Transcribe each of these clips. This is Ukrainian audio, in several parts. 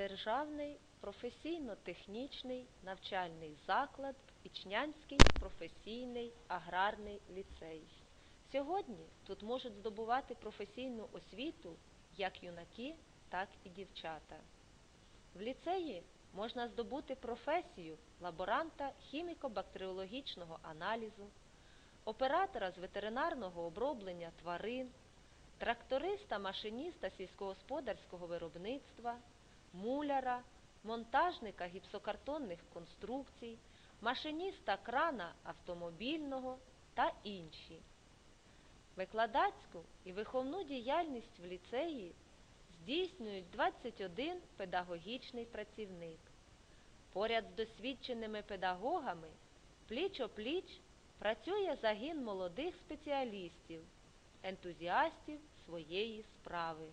Державний професійно-технічний навчальний заклад Ічнянський професійний аграрний ліцей. Сьогодні тут можуть здобувати професійну освіту як юнаки, так і дівчата. В ліцеї можна здобути професію лаборанта хіміко-бактеріологічного аналізу, оператора з ветеринарного оброблення тварин, тракториста-машиніста сільськогосподарського виробництва, муляра, монтажника гіпсокартонних конструкцій, машиніста крана автомобільного та інші. Викладацьку і виховну діяльність в ліцеї здійснюють 21 педагогічний працівник. Поряд з досвідченими педагогами пліч-опліч працює загін молодих спеціалістів, ентузіастів своєї справи.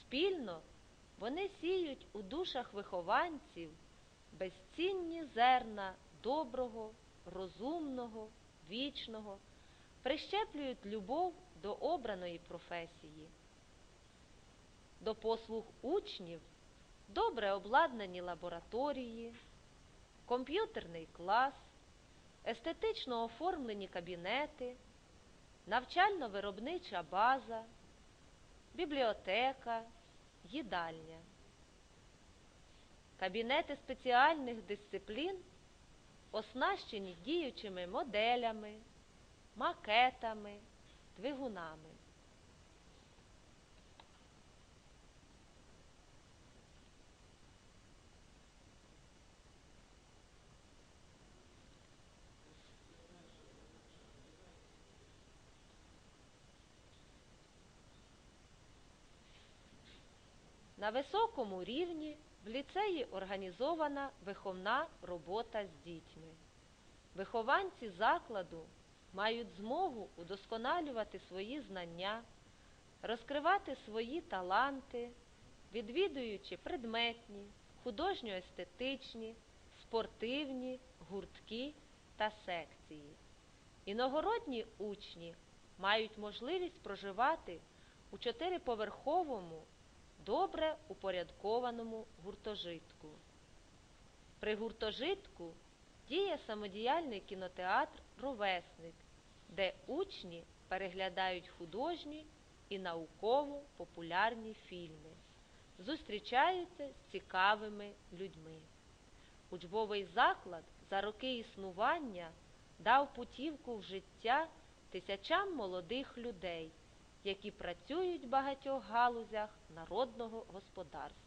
Спільно вони сіють у душах вихованців безцінні зерна доброго, розумного, вічного, прищеплюють любов до обраної професії. До послуг учнів добре обладнані лабораторії, комп'ютерний клас, естетично оформлені кабінети, навчально-виробнича база, бібліотека, їдальня. Кабінети спеціальних дисциплін оснащені діючими моделями, макетами, двигунами. На високому рівні в ліцеї організована виховна робота з дітьми. Вихованці закладу мають змогу удосконалювати свої знання, розкривати свої таланти, відвідуючи предметні, художньо-естетичні, спортивні гуртки та секції. Іногородні учні мають можливість проживати у чотириповерховому добре упорядкованому гуртожитку. При гуртожитку діє самодіяльний кінотеатр Ровесник, де учні переглядають художні і науково-популярні фільми, зустрічаються з цікавими людьми. Учбовий заклад за роки існування дав путівку в життя тисячам молодих людей які працюють в багатьох галузях народного господарства.